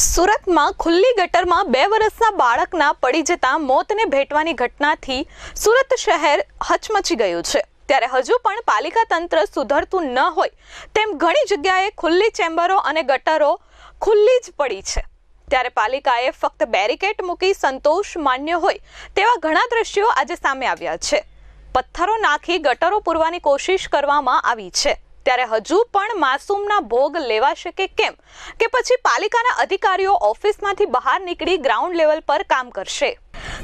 સુરતમાં ખુલ્લી ગટરમાં બે વર્ષના બાળકના પડી જતા મોતને ભેટવાની ઘટનાથી સુરત શહેર હચમચી ગયું છે. ત્યારે હજુ પણ પાલિકા તંત્ર સુધરતું ન હોય તેમ ઘણી જગ્યાએ ખુલ્લી ચેમ્બરો અને ગટરો ખુલ્લી જ પડી છે. ત્યારે પાલિકાએ ફક્ત બેરિકેટ મૂકી સંતોષ માન્ય હોય તેવા ઘણા દ્રશ્યો આજે સામે આવ્યા છે. પથ્થરો નાખી ગટરો પૂરવાની કોશિશ કરવામાં આવી છે. ત્યારે હજુ પણ માસૂમના ભોગ લેવાશે કે કેમ? કે પછી પાલિકાના અધિકારીઓ ઓફિસમાંથી બહાર નીકળી ગ્રાઉન્ડ લેવલ પર કામ કરશે?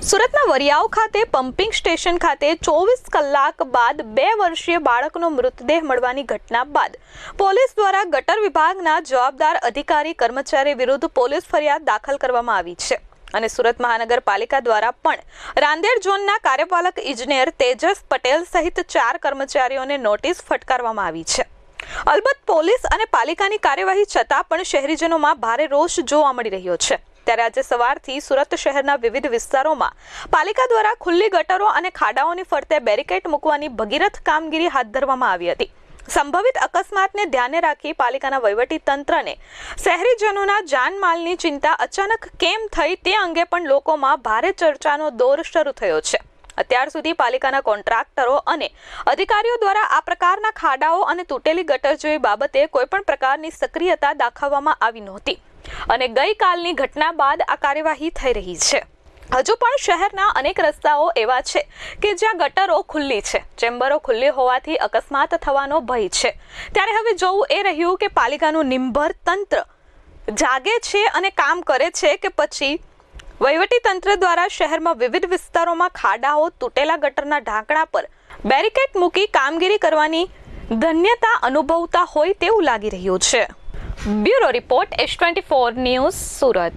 સુરતના વરિયાવ ખાતે પમ્પિંગ સ્ટેશન ખાતે ચોવીસ કલાક બાદ બે વર્ષીય બાળકનો મૃતદેહ મળવાની ઘટના બાદ પોલીસ દ્વારા ગટર વિભાગના જવાબદાર અધિકારી કર્મચારી વિરુદ્ધ પોલીસ ફરિયાદ દાખલ કરવામાં આવી છે. અને સુરત મહાનગરપાલિકા દ્વારા પણ રાંદેર ઝોનના કાર્યપાલક ઇજનેર તેજસ પટેલ સહિત ચાર કર્મચારીઓને નોટિસ ફટકારવામાં આવી છે. અલબત્ત પોલીસ અને પાલિકાની કાર્યવાહી છતાં પણ શહેરીજનોમાં ભારે રોષ જોવા મળી રહ્યો છે. ત્યારે આજે સવારથી સુરત શહેરના વિવિધ વિસ્તારોમાં પાલિકા દ્વારા ખુલ્લી ગટરો અને ખાડાઓની ફરતે બેરિકેડ મૂકવાની ભગીરથ કામગીરી હાથ ધરવામાં આવી હતી. સંભવિત અકસ્માતને ધ્યાને રાખી પાલિકાના વહીવટી તંત્રને શહેરીજનોના જાનમાલની ચિંતા અચાનક કેમ થઈ તે અંગે પણ લોકોમાં ભારે ચર્ચાનો દોર શરૂ થયો છે. અત્યાર સુધી પાલિકાના કોન્ટ્રાક્ટરો અને અધિકારીઓ દ્વારા આ પ્રકારના ખાડાઓ અને તૂટેલી ગટર જેવી બાબતે કોઈપણ પ્રકારની સક્રિયતા દાખવવામાં આવી નહોતી. અને ગઈકાલની ઘટના બાદ આ કાર્યવાહી થઈ રહી છે. હજુ પણ શહેરના અનેક રસ્તાઓ એવા છે કે જ્યાં ગટરો ખુલ્લી છે. ચેમ્બરો ખુલ્લી હોવાથી અકસ્માત થવાનો ભય છે. ત્યારે હવે જોવું એ રહ્યું કે પાલિકાનું નિંભર તંત્ર જાગે છે અને કામ કરે છે કે પછી તંત્ર દ્વારા શહેરમાં વિવિધ વિસ્તારોમાં ખાડાઓ, તૂટેલા ગટરના ઢાંકણા પર બેરિકેડ મૂકી કામગીરી કરવાની ધન્યતા અનુભવતા હોય તેવું લાગી રહ્યું છે. Bureau report, S twenty four news, Surat.